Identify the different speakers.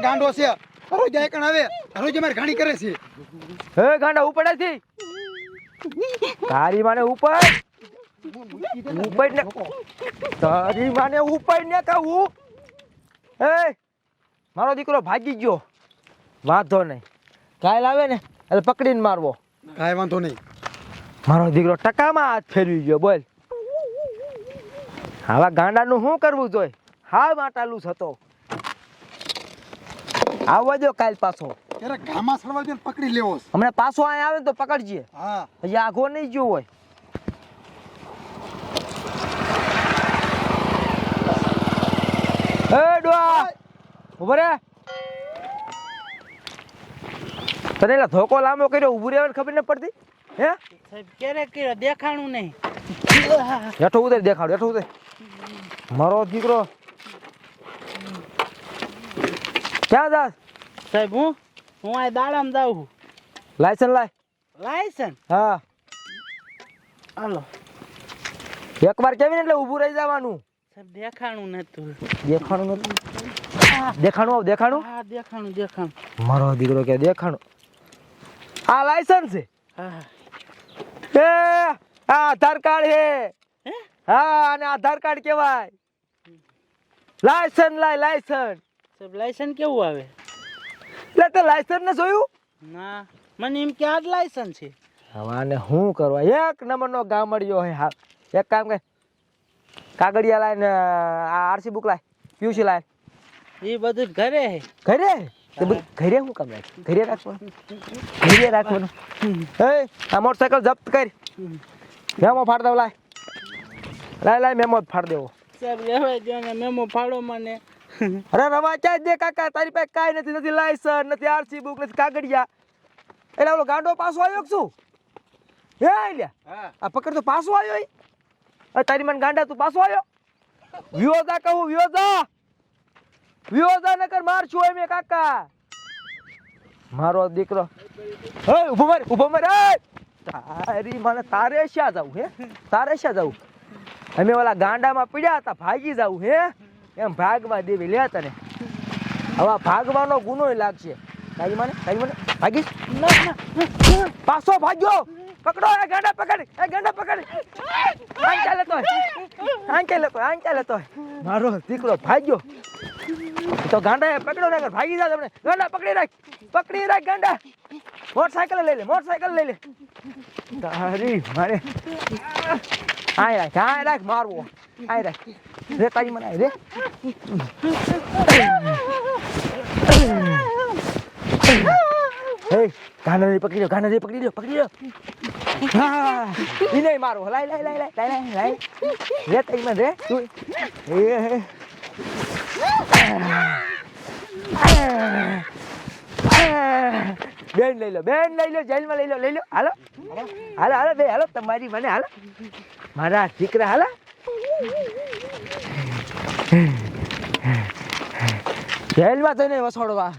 Speaker 1: ગાંડો છે રોજ જાય કણ આવે કરે છે
Speaker 2: હે ગાંડા ઉપડે છે તારી ઉપર ઉપર ને તારી ને કહું એ મારો દીકરો ભાગી ગયો વાંધો નહીં કાલ આવે ને એટલે પકડીને મારવો
Speaker 1: કાંઈ વાંધો નહીં
Speaker 2: મારો દીકરો ટકામાં હાથ ફેરવી ગયો બોલ આવા ગાંડાનું શું કરવું જોઈએ? હા માટાલું થતો આવવા દો કાલ પાછો.
Speaker 1: ત્યારે ગામમાં સડવા દે પકડી લેવો.
Speaker 2: હમણાં પાછો અહીં આવે તો પકડજે.
Speaker 1: હા.
Speaker 2: હજી આઘો નહીં જો હોય. એ ડોહા ઊભો રે. તને ધોકો લાંબો કર્યો ઉભું રહેવાની ખબર ન પડતી? હે?
Speaker 3: સાહેબ ક્યારે કર્યો દેખાણું નહીં.
Speaker 2: હેઠો ઉતરી દેખાડ હેઠો ઉતરી. મારો દીકરો. ક્યાં જાસ?
Speaker 3: સાહેબ હું? હું આ દાડામાં જાઉં છું.
Speaker 2: લાયસન્સ લાય.
Speaker 3: લાયસન
Speaker 2: હા.
Speaker 3: હાલો.
Speaker 2: એકવાર કેવી એટલે ઊભું રહી જવાનું?
Speaker 3: સાહેબ દેખાણું નતું
Speaker 2: દેખાણું નતું દેખાણું આવ દેખાણું?
Speaker 3: હા દેખાણું દેખાણું.
Speaker 2: મારો દીકરો કે દેખાણું. આ લાયસન્સ છે?
Speaker 3: હા.
Speaker 2: એ! આ આધાર કાર્ડ હે.
Speaker 3: હે?
Speaker 2: હા અને આધાર કાર્ડ કેવાય લાયસન્સ લાય લાયસન
Speaker 3: સાહેબ લાયસન કેવું આવે?
Speaker 2: એટલે તે લાયસન ને જોયું?
Speaker 3: ના મને એમ કે આ જ લાયસન છે.
Speaker 2: હવે આને શું કરવા? એક નંબરનો ગામડિયો હે હા. એક કામ કે કાગળિયા લાય ને આ આરસી બુક લાય પીયુસી લાય.
Speaker 3: એ બધું ઘરે હે.
Speaker 2: ઘરે? ઘરે શું કામ રાખ? ઘરે રાખવાનું? ઘરે રાખવાનું? એ આ મોટરસાયકલ જપ્ત કરી. મેમો ફાડ દઉં લાય. લાય લાય મેમો જ ફાડ દેવો.
Speaker 3: સાહેબ રહેવાય દો ને મેમો ફાડો મને.
Speaker 2: અરે રવા ચાય દે કાકા? તારી પાસે કાંઈ નથી નથી લાયસન્સ નથી આરસી બુક નથી કાગળિયા. એટલે ઓલો ગાંડો પાછો આવ્યો કે શું? હે લ્યા. આ પકડ તો પાછો આવ્યો અરે તારી મને ગાંડા તું પાછો આવ્યો? વિયોદા કહું વિયોદા વિયોદા નકર માર છું એમ એ કાકા. મારો દીકરો. હે ઊભો માર ઊભો માર એ તારી મને તારે શ્યા જાવું હે? તારે શ્યા જાવું? અમે ઓલા ગાંડામાં પીડ્યા હતા ભાગી જાવું હે? એમ ભાગવા દેવી લે તને. હવે ભાગવાનો ગુનો લાગશે. તારી મને તારી મને ભાગીશ? પાછો ભાગ્યો! પકડો એ ગાંડા પકડ એ ગાંડા પકડ. આન ચાલે તો આન ચાલે તો આન ચાલે તો મારો દીકરો ભાગ્યો. તો ગાંડા એ પકડો ને ભાગી જા તમને. ગાંડા પકડી રાખ પકડી રાખ ગાંડા. મોટરસાયકલ લઈ લે, મોટરસાયકલ લઈ લે. તારી મારે. આય રાખ આય રાખ મારવો. આય રાખ. રે તારી મને રે હે, ગાંડા પકડી લો ગાંડા પકડી લો પકડી લો હા ઈ નહીં મારો. લાય લાય લાય લાય લાય લાય રે તારી મને રે તું. હે હે. બેન લઈ લો, બેન લઈ લો, જેલમાં લઈ લો લઈ લો. હાલો. હાલો હાલો, બે, હાલો, તમારી મને, હાલો. મારા દીકરા, હાલો. જેલમાં નહીં વસોડવા.